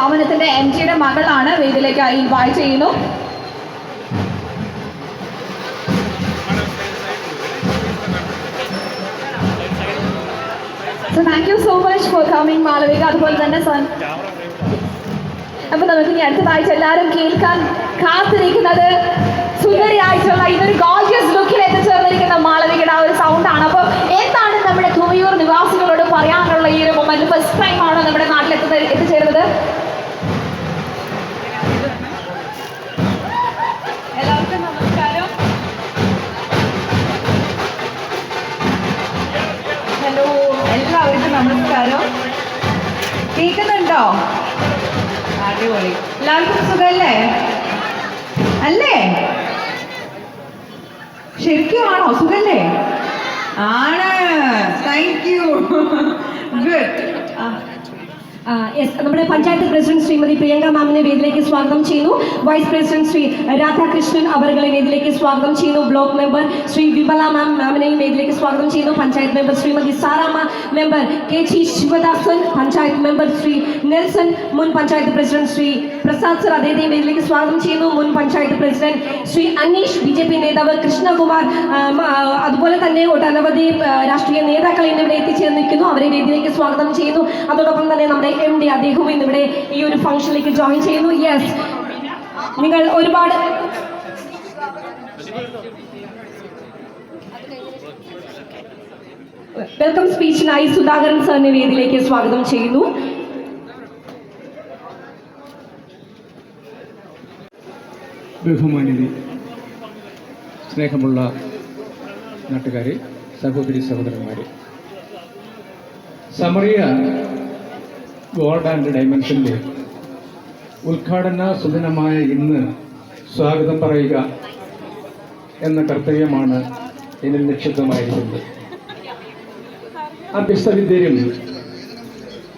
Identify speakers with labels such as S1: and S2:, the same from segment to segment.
S1: സ്ഥാപനത്തിന്റെ എം ജിയുടെ മകളാണ് വേദിയിലേക്ക് ഇൻവൈറ്റ് ചെയ്യുന്നു. So thank you so much for coming Malavika അതുപോലെ തന്നെ സൺ അപ്പൊ നമുക്ക് ഇനി അടുത്തതായിട്ട് എല്ലാവരും കേൾക്കാൻ കാത്തിരിക്കുന്നത് സുന്ദരിയായിട്ടുള്ള ഇതൊരു ഗോർജിയസ് ലുക്കിൽ എത്തിച്ചേർന്നിരിക്കുന്ന മാളവികയുടെ ആ ഒരു സൗണ്ട് ആണ്. അപ്പോൾ എന്താണ് നമ്മുടെ തുമയൂർ നിവാസികളോട് പറയാനുള്ള ഈ ഒരു മൊമെന്റ് ഫസ്റ്റ് ടൈം കേൾക്കുന്നുണ്ടോ അടിപൊളി. എല്ലാവർക്കും സുഖല്ലേ? അല്ലേ? ശരിക്കും ആണോ? സുഖല്ലേ? ആണ്. താങ്ക് യു ഗുഡ്
S2: ആ, നമ്മുടെ പഞ്ചായത്ത് പ്രസിഡന്റ് ശ്രീമതി പ്രിയങ്ക മാമിനെ വേദിയിലേക്ക് സ്വാഗതം ചെയ്യുന്നു. വൈസ് പ്രസിഡന്റ് ശ്രീ രാധാകൃഷ്ണൻ അവരുടെ വേദിയിലേക്ക് സ്വാഗതം ചെയ്യുന്നു. Block member Shri Vimala ma'am മാമിനെയും വേദിയിലേക്ക് സ്വാഗതം ചെയ്യുന്നു. Panchayat member Shrimati Sarama member K G Sivadasan panchayat member Shri Nelson മുൻ പഞ്ചായത്ത് പ്രസിഡന്റ് ശ്രീ പ്രസാദ് സർ അദ്ദേഹത്തെയും വേദിയിലേക്ക് സ്വാഗതം ചെയ്യുന്നു. മുൻ panchayat president Shri Aneesh B J P നേതാവ് കൃഷ്ണകുമാർ അതുപോലെ തന്നെ ഒട്ടനവധി രാഷ്ട്രീയ നേതാക്കൾ ഇന്നിവിടെ എത്തിച്ചേർന്നിരിക്കുന്നു. അവരെ വേദിയിലേക്ക് സ്വാഗതം ചെയ്യുന്നു. അതോടൊപ്പം തന്നെ നമ്മുടെ എം ഡി അദ്ദേഹവും ഇന്നിവിടെ ഈ ഒരു ഫംഗ്ഷനിലേക്ക് ജോയിൻ ചെയ്യുന്നു. യെസ് നിങ്ങൾ ഒരുപാട് വെൽക്കം സ്പീച്ചിനായി സുധാകരൻ സാറിനെ വേദിയിലേക്ക് സ്വാഗതം ചെയ്യുന്നു.
S3: ബഹുമാനി സ്നേഹമുള്ള നാട്ടുകാരെ സഹോദരി സഹോദരന്മാരെ. സമറിയ ഗോൾഡ് ആൻഡ് ഡയമണ്ട്സിന്റെ ഉദ്ഘാടന സുദിനമായ ഇന്ന് സ്വാഗതം പറയുക എന്ന കർത്തവ്യമാണ് ഇതിൽ നിക്ഷിപ്തമായിരിക്കുന്നത്. അഭ്യസ്തവിദ്യരും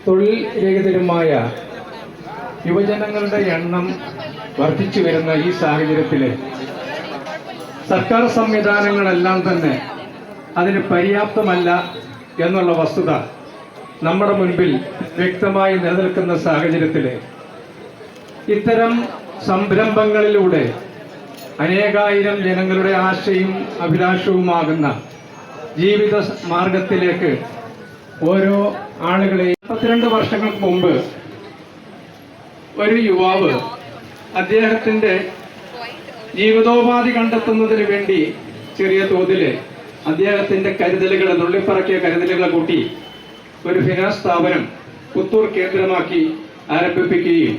S3: തൊഴിൽ രഹിതരുമായ യുവജനങ്ങളുടെ എണ്ണം വർദ്ധിച്ചു വരുന്ന ഈ സാഹചര്യത്തിൽ സർക്കാർ സംവിധാനങ്ങളെല്ലാം തന്നെ അതിന് പര്യാപ്തമല്ല എന്നുള്ള വസ്തുത നമ്മുടെ മുൻപിൽ വ്യക്തമായി നിലനിൽക്കുന്ന സാഹചര്യത്തിൽ ഇത്തരം സംരംഭങ്ങളിലൂടെ അനേകായിരം ജനങ്ങളുടെ ആശയും അഭിലാഷവുമാകുന്ന ജീവിത മാർഗത്തിലേക്ക് ഓരോ ആളുകളെ പത്തിരണ്ട് വർഷങ്ങൾക്ക് മുമ്പ് ഒരു യുവാവ് അദ്ദേഹത്തിന്റെ ജീവിതോപാധി കണ്ടെത്തുന്നതിന് വേണ്ടി ചെറിയ തോതിൽ അദ്ദേഹത്തിന്റെ കരുതലുകൾ നുള്ളിപ്പറക്കിയ കരുതലുകളെ കൂട്ടി ഒരു ഫിനാൻസ് സ്ഥാപനം പുത്തൂർ കേന്ദ്രമാക്കി ആരംഭിപ്പിക്കുകയും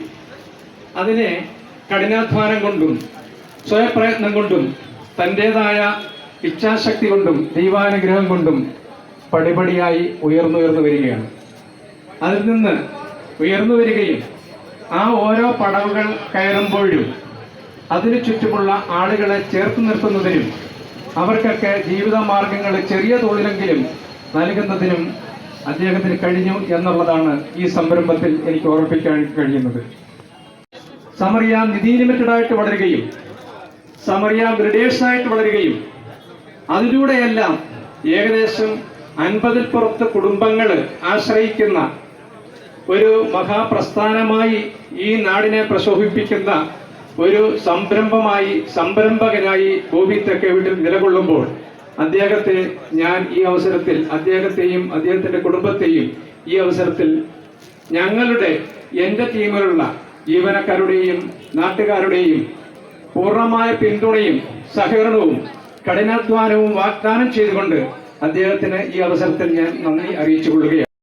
S3: അതിനെ കഠിനാധ്വാനം കൊണ്ടും സ്വയപ്രയത്നം കൊണ്ടും തന്റെതായ ഇച്ഛാശക്തി കൊണ്ടും ദൈവാനുഗ്രഹം കൊണ്ടും പടിപടിയായി ഉയർന്നുയർന്നു വരികയാണ്. അതിൽ നിന്ന് ഉയർന്നു വരികയും ആ ഓരോ പടവുകൾ കയറുമ്പോഴും അതിനു ചുറ്റുമുള്ള ആളുകളെ ചേർത്ത് നിർത്തുന്നതിനും അവർക്കൊക്കെ ജീവിത മാർഗങ്ങൾ ചെറിയ തോതിലെങ്കിലും നൽകുന്നതിനും അദ്ദേഹത്തിന് കഴിഞ്ഞു എന്നുള്ളതാണ് ഈ സംരംഭത്തിൽ എനിക്ക് ഓർമ്മിപ്പിക്കാൻ കഴിയുന്നത്. സമറിയ നിധി ലിമിറ്റഡ് ആയിട്ട് വളരുകയും സമറിയ ബ്രിഡേഴ്സ് ആയിട്ട് വളരുകയും അതിലൂടെയെല്ലാം ഏകദേശം അൻപതിൽ പുറത്ത് കുടുംബങ്ങൾ ആശ്രയിക്കുന്ന ഒരു മഹാപ്രസ്ഥാനമായി ഈ നാടിനെ പ്രശോഭിപ്പിക്കുന്ന ഒരു സംരംഭമായി സംരംഭകനായി ബോബി തെക്കേവീട്ടിൽ നിലകൊള്ളുമ്പോൾ അദ്ദേഹത്തെ ഞാൻ ഈ അവസരത്തിൽ അദ്ദേഹത്തെയും അദ്ദേഹത്തിന്റെ കുടുംബത്തെയും ഈ അവസരത്തിൽ ഞങ്ങളുടെ എന്റെ ടീമിലുള്ള ജീവനക്കാരുടെയും നാട്ടുകാരുടെയും പൂർണമായ പിന്തുണയും സഹകരണവും കഠിനാധ്വാനവും വാഗ്ദാനം ചെയ്തുകൊണ്ട് അദ്ദേഹത്തിന് ഈ അവസരത്തിൽ ഞാൻ നന്ദി അറിയിച്ചു കൊള്ളുകയാണ്